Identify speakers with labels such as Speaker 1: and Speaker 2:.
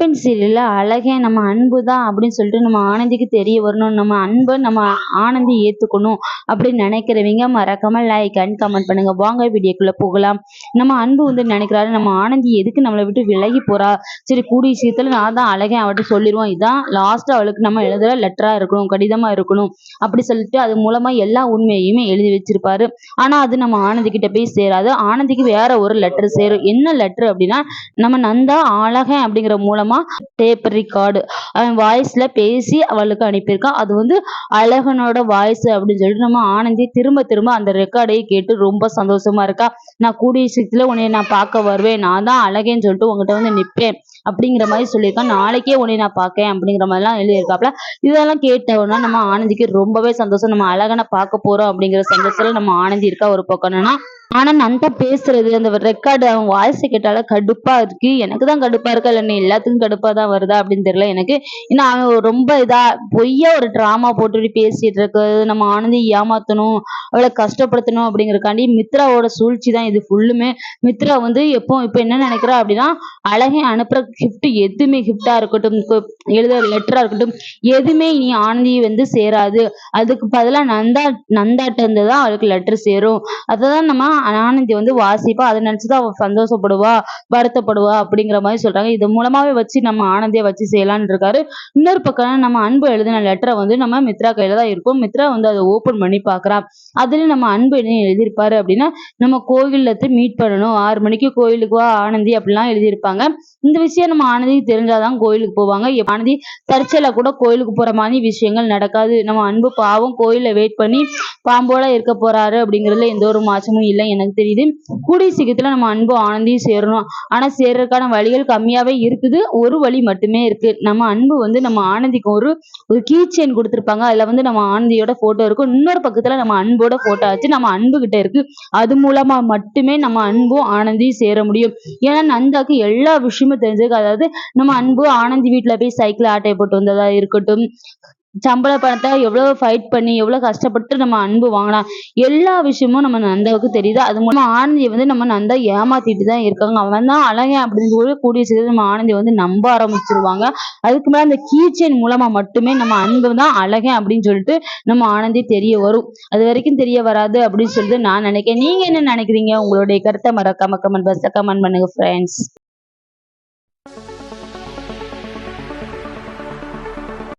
Speaker 1: பென்சிலில் சீரியல்ல அழகே நம்ம அன்பு தான் அப்படின்னு சொல்லிட்டு நம்ம ஆனந்திக்கு தெரிய வரணும். நம்ம அன்பை நம்ம ஆனந்தி ஏத்துக்கணும் அப்படின்னு நினைக்கிறவங்க மறக்காம லைக் அண்ட் கமெண்ட் பண்ணுங்க. வாங்க வீடியோக்குள்ள போகலாம். நம்ம அன்பு வந்து நினைக்கிறாரு. நம்ம ஆனந்தி எதுக்கு நம்மளை விட்டு விலகி போறா? சரி கூடிய விஷயத்தில் நான் தான் அழகே அவட்ட சொல்லிடுவோம் இதான் லாஸ்ட் அவளுக்கு நம்ம எழுதுற லெட்டரா இருக்கணும் கடிதமா இருக்கணும் அப்படி சொல்லிட்டு அது மூலமா எல்லா உண்மையுமே எழுதி வச்சிருப்பாரு. ஆனா அது நம்ம ஆனந்தி கிட்ட போய் சேராது. ஆனந்திக்கு வேற ஒரு லெட்டர் சேரும். என்ன லெட்டர் அப்படின்னா நம்ம நந்தா அழகே அப்படிங்கிற மூலமா டேப் ரெக்கார்டு அவன் வாய்ஸ்ல பேசி அவளுக்கு அனுப்பியிருக்கான். அது வந்து அழகனோட வாய்ஸ் அப்படின்னு சொல்லிட்டு நம்ம ஆனந்தி திரும்ப திரும்ப அந்த ரெக்கார்டையே கேட்டு ரொம்ப சந்தோஷமா இருக்கா. நான் கூடிய சீக்கிரத்துல உன்னை நான் பார்க்க வருவேன். நான் தான் அழகேன்னு சொல்லிட்டு உங்ககிட்ட வந்து நிற்பேன் அப்படிங்கிற மாதிரி சொல்லியிருக்கான். நாளைக்கே உன்னை நான் பார்க்கேன் அப்படிங்கிற மாதிரிலாம் எழுதியிருக்காப்ல இதெல்லாம் கேட்டவொன்னா நம்ம ஆனந்திக்கு ரொம்பவே சந்தோஷம். நம்ம அழகனை பார்க்க போறோம் அப்படிங்கிற சந்தோஷத்துல நம்ம ஆனந்தி இருக்கா ஒரு பக்கம்னா ஆனா நந்தா பேசுறது அந்த ரெக்கார்டு அவன் வாய்ஸ் கேட்டால கடுப்பா இருக்கு. எனக்கு தான் கடுப்பா இருக்கா? இல்லை எல்லாத்துக்கும் கடுப்பா தான் வருதா? அப்படின்னு தெரியல எனக்கு. ஏன்னா அவன் ரொம்ப இதா பொய்யா ஒரு டிராமா போட்டுட்டு பேசிட்டு இருக்கிறது நம்ம ஆனந்தி ஏமாத்தணும் அவளை கஷ்டப்படுத்தணும் அப்படிங்கறக்காண்டி மித்ராவோட சூழ்ச்சி தான் இது ஃபுல்லுமே மித்ரா வந்து எப்போ இப்போ என்ன நினைக்கிறா அப்படின்னா அழகே அனுப்புற கிஃப்ட் எதுவுமே கிஃப்டா இருக்கட்டும் எழுதுற லெட்டரா இருக்கட்டும் எதுவுமே இனி ஆனந்தி வந்து சேராது. அதுக்கு பதிலாக நந்தா நந்தாட்ட இருந்து தான் அவளுக்கு லெட்டர் சேரும். அதான் நம்ம ஆனந்தி வந்து வாசிப்பா அதை நினைச்சுதான் அவ சந்தோஷப்படுவா வருத்தப்படுவா அப்படிங்கிற மாதிரி சொல்றாங்க. இது மூலமாவே வச்சு நம்ம ஆனந்தியை வச்சு செய்யலாம்னு இருக்காரு. இன்னொரு பக்கம் நம்ம அன்பு எழுதின லெட்டரை வந்து நம்ம மித்ரா கையில தான் இருக்கும். மித்ரா வந்து அதை ஓபன் பண்ணி பாக்குறா அதுல நம்ம அன்பு என்ன எழுதியிருப்பாரு அப்படின்னா நம்ம கோவில்ல மீட் பண்ணணும். ஆறு மணிக்கு கோயிலுக்கு வா ஆனந்தி அப்படிலாம் எழுதியிருப்பாங்க. இந்த விஷயம் நம்ம ஆனந்தி தெரிஞ்சாதான் கோயிலுக்கு போவாங்க. ஆனந்தி தற்செயல கூட கோயிலுக்கு போற மாதிரி விஷயங்கள் நடக்காது. நம்ம அன்பு பாவம் கோயில்ல வெயிட் பண்ணி பாம்போல இருக்க போறாரு அப்படிங்கறதுல எந்த ஒரு மாற்றமும் இல்லை. எனக்கு தெரியுது. கூடிய சீக்கிரத்துல நம்ம அன்பு ஆனந்தியும் சேரணும். ஆனா சேர்றதுக்கான வழிகள் கம்மியாவே இருக்குது. ஒரு வழி மட்டுமே இருக்கு. நம்ம அன்பு வந்து நம்ம ஆனந்திக்கு ஒரு ஒரு கீ செயின் கொடுத்துருப்பாங்க. அதுல வந்து நம்ம ஆனந்தியோட போட்டோ இருக்கும். இன்னொரு பக்கத்துல நம்ம அன்போட போட்டோ வச்சு நம்ம அன்பு கிட்ட இருக்கு. அது மூலமா மட்டுமே நம்ம அன்பும் ஆனந்தியும் சேர முடியும். ஏன்னா நந்தாக்கு எல்லா விஷயமும் தெரிஞ்சிருக்கு. அதாவது நம்ம அன்பு ஆனந்தி வீட்டுல போய் சைக்கிள் ஆட்டையை போட்டு வந்ததா இருக்கட்டும். சம்பள பணத்தை எவ்வளவு ஃபைட் பண்ணி எவ்வளவு கஷ்டப்பட்டு நம்ம அன்பு வாங்கலாம் எல்லா விஷயமும் நம்ம நந்தாவுக்கு தெரியுது. அது மூலமா ஆனந்தியை வந்து நம்ம நந்தா ஏமாத்திட்டு தான் இருக்காங்க. அவன் தான் அழகன் அப்படின்னு சொல்லி கூடிய சீக்கிரம் நம்ம ஆனந்தி வந்து நம்ப ஆரம்பிச்சிருவாங்க. அதுக்கு மேல அந்த கீச்சன் மூலமா மட்டுமே நம்ம அன்பு தான் அழகன் அப்படின்னு சொல்லிட்டு நம்ம ஆனந்தி தெரிய வரும். அது வரைக்கும் தெரிய வராது அப்படின்னு சொல்லிட்டு நான் நினைக்கிறேன். நீங்க என்ன நினைக்கிறீங்க? உங்களுடைய கருத்தை மறக்காம கமெண்ட் பாக்ஸ்ல கமெண்ட் பண்ணுங்க ஃப்ரெண்ட்ஸ்